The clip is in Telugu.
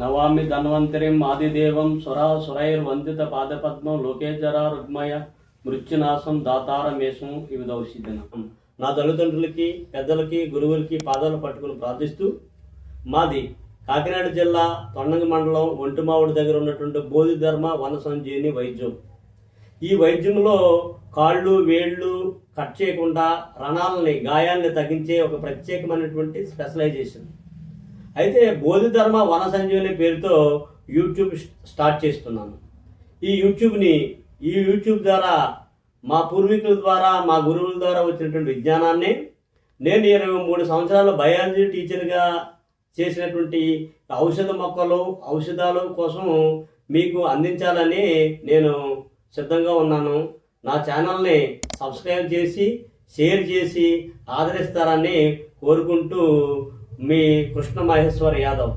నవామి ధన్వంతరిం ఆదిదేవం సురా సురైర్వందిత పాదపద్మం లోకేజర రుగ్మయ మృత్యునాశం దాతారమేశం ఇవి దౌషిదినం నా తల్లిదండ్రులకి పెద్దలకి గురువులకి పాదాలు పట్టుకుని ప్రార్థిస్తూ మాది కాకినాడ జిల్లా తొండంగ మండలం ఒంటిమావుడి దగ్గర ఉన్నటువంటి బోధిధర్మ వన సంజీవిని వైద్యం. ఈ వైద్యంలో కాళ్ళు వేళ్ళు కట్ చేయకుండా రణాలని గాయాలని తగ్గించే ఒక ప్రత్యేకమైనటువంటి స్పెషలైజేషన్. అయితే బోధిధర్మ వన సంజీవని పేరుతో యూట్యూబ్ స్టార్ట్ చేస్తున్నాను. ఈ యూట్యూబ్ని ఈ యూట్యూబ్ ద్వారా మా పూర్వీకుల ద్వారా మా గురువుల ద్వారా వచ్చినటువంటి విజ్ఞానాన్ని నేను ఇరవై మూడు సంవత్సరాలు బయాలజీ టీచర్గా చేసినటువంటి ఔషధ మొక్కలు ఔషధాలు కోసం మీకు అందించాలని నేను సిద్ధంగా ఉన్నాను. నా ఛానల్ని సబ్స్క్రైబ్ చేసి షేర్ చేసి ఆదరిస్తారని కోరుకుంటూ మీ కృష్ణ మహేశ్వర్ యాదవ్.